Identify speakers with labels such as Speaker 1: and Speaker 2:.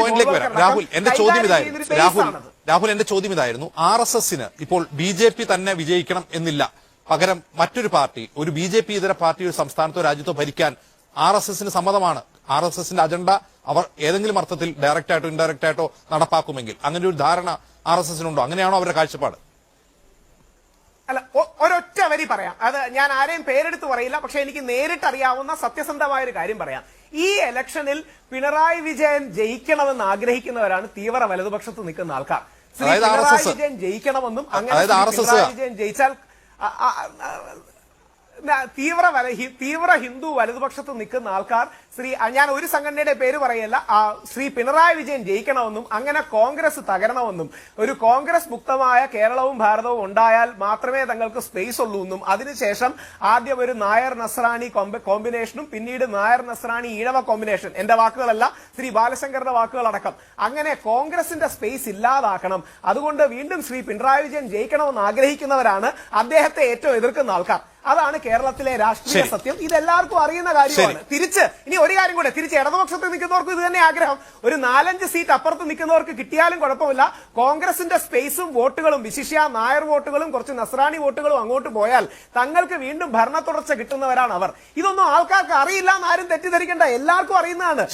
Speaker 1: പോയിന്റിലേക്ക് വരാം. രാഹുൽ എന്റെ ചോദ്യം ഇതായിരുന്നു. രാഹുൽ. രാഹുൽ എന്റെ ചോദ്യം ഇതായിരുന്നു. ആർ എസ് എസിന് ഇപ്പോൾ ബി ജെ പി തന്നെ വിജയിക്കണം എന്നില്ല. പകരം മറ്റൊരു പാർട്ടി ഒരു ബി ജെ പി ഇതര പാർട്ടി ഒരു സംസ്ഥാനത്തോ രാജ്യത്തോ ഭരിക്കാൻ ആർ എസ് എസിന് സമ്മതമാണ്. ആർ എസ് എസിന്റെ അജണ്ട അവർ ഏതെങ്കിലും അർത്ഥത്തിൽ ഡയറക്റ്റ് ആയിട്ടോ ഇൻഡയറക്റ്റ് ആയിട്ടോ നടപ്പാക്കുമെങ്കിൽ. അങ്ങനെ ഒരു ധാരണ ആർ എസ് എസിനുണ്ടോ? അങ്ങനെയാണോ അവരുടെ കാഴ്ചപ്പാട്?
Speaker 2: അല്ല ഒരൊറ്റ വരി പറയാം. അത് ഞാൻ ആരെയും പേരെടുത്ത് പറയില്ല പക്ഷെ എനിക്ക് നേരിട്ട് അറിയാവുന്ന സത്യസന്ധമായ ഒരു കാര്യം പറയാം. ഈ ഇലക്ഷനിൽ പിണറായി വിജയൻ ജയിക്കണമെന്ന് ആഗ്രഹിക്കുന്നവരാണ് തീവ്ര വലതുപക്ഷത്ത് നിൽക്കുന്ന ആൾക്കാർ. ശ്രീ പിണറായി വിജയൻ ജയിക്കണമെന്നും അങ്ങനെ പിണറായി വിജയൻ ജയിച്ചാൽ തീവ്ര വല തീവ്ര ഹിന്ദു വലതുപക്ഷത്ത് നിൽക്കുന്ന ആൾക്കാർ ശ്രീ ഞാൻ ഒരു സംഘടനയുടെ പേര് പറയല്ല ശ്രീ പിണറായി വിജയൻ ജയിക്കണമെന്നും അങ്ങനെ കോൺഗ്രസ് തകരണമെന്നും ഒരു കോൺഗ്രസ് മുക്തമായ കേരളവും ഭാരതവും ഉണ്ടായാൽ മാത്രമേ തങ്ങൾക്ക് സ്പേസ് ഉള്ളൂ എന്നും അതിനുശേഷം ആദ്യം ഒരു നായർ നസ്രാണി കോമ്പ- കോമ്പിനേഷനും പിന്നീട് നായർ നസ്രാണി ഈഴവ കോമ്പിനേഷൻ എന്റെ വാക്കുകളല്ല ശ്രീ ബാലശങ്കറിന്റെ വാക്കുകളടക്കം അങ്ങനെ കോൺഗ്രസിന്റെ സ്പേസ് ഇല്ലാതാക്കണം. അതുകൊണ്ട് വീണ്ടും ശ്രീ പിണറായി വിജയൻ ജയിക്കണമെന്ന് ആഗ്രഹിക്കുന്നവരാണ് അദ്ദേഹത്തെ ഏറ്റവും എതിർക്കുന്ന ആൾക്കാർ. അതാണ് കേരളത്തിലെ രാഷ്ട്രീയ സത്യം. ഇത് എല്ലാവർക്കും അറിയുന്ന കാര്യമാണ്. തിരിച്ച് ഇനി ഒരു കാര്യം കൂടെ തിരിച്ച് ഇടതുപക്ഷത്ത് നിൽക്കുന്നവർക്ക് ഇത് തന്നെ ആഗ്രഹം. ഒരു നാലഞ്ച് സീറ്റ് അപ്പുറത്ത് നിൽക്കുന്നവർക്ക് കിട്ടിയാലും കുഴപ്പമില്ല. കോൺഗ്രസിന്റെ സ്പേസും വോട്ടുകളും വിശിഷ്യ നായർ വോട്ടുകളും കുറച്ച് നസ്രാണി വോട്ടുകളും അങ്ങോട്ട് പോയാൽ തങ്ങൾക്ക് വീണ്ടും ഭരണ തുടർച്ച കിട്ടുന്നവരാണ് അവർ. ഇതൊന്നും ആൾക്കാർക്ക് അറിയില്ല എന്നാരും ആരും തെറ്റിദ്ധരിക്കേണ്ട. എല്ലാവർക്കും അറിയുന്നതാണ്.